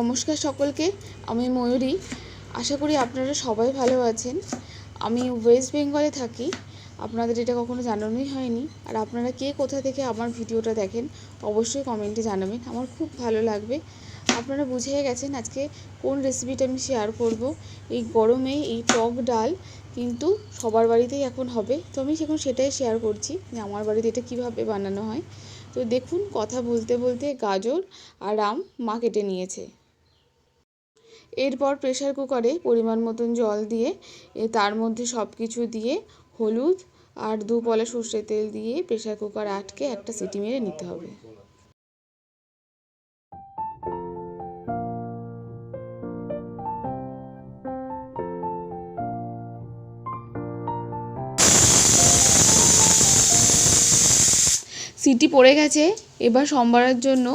নমস্কার সকলকে, আমি ময়ূরী। আশা করি আপনারা সবাই ভালো আছেন। আমি ওয়েস্ট বেঙ্গলে থাকি। আপনাদের এটা কখনো জানানোই হয়নি। আর আপনারা কে কোথা থেকে আমার ভিডিওটা দেখেন, অবশ্যই কমেন্টে জানাবেন। আমার খুব ভালো লাগবে। আপনারা বুঝে গেছেন আজকে কোন রেসিপিটা আমি শেয়ার করব। এই গরমে এই টক ডাল কিন্তু সবার বাড়িতেই এখন হবে। তো আমি এখন সেটাই শেয়ার করছি যে আমার বাড়িতে এটা কীভাবে বানানো হয়। তো দেখুন, কথা বলতে বলতে গাজর আর আম মা কেটে নিয়েছে। এরপর প্রেশার কুকারে পরিমাণ মতন জল দিয়ে তার মধ্যে সব কিছু দিয়ে হলুদ আর দু পলা সর্ষের তেল দিয়ে প্রেশার কুকার আটকে একটা সিটি মেরে নিতে হবে। সিটি পড়ে গেছে, এবার সম্বারের জন্য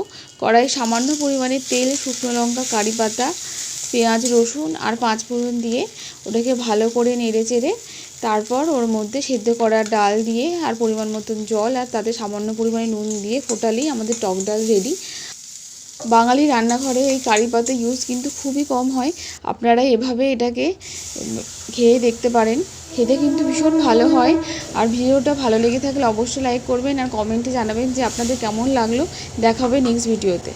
কড়াই সামান্য পরিমাণে তেল, শুকনো লঙ্কা, কারি পাতা পেঁয়াজ, রসুন আর পাঁচ ফোড়ন দিয়ে ওটাকে ভালো করে নেড়ে চেড়ে তারপর ওর মধ্যে সেদ্ধ করা ডাল দিয়ে আর পরিমাণ মতন জল আর তাতে সামান্য পরিমাণে নুন দিয়ে ফোটালেই আমাদের টক ডাল রেডি বাঙালি রান্নাঘরে এই কারি পাতা ইউজ কিন্তু খুবই কম হয়। আপনারা এভাবে এটাকে খেয়ে দেখতে পারেন। খেতে কিন্তু ভীষণ ভালো হয়। আর ভিডিওটা ভালো লেগে থাকলে অবশ্যই লাইক করবেন আর কমেন্টে জানাবেন যে আপনাদের কেমন লাগল। দেখা হবে নেক্সট ভিডিওতে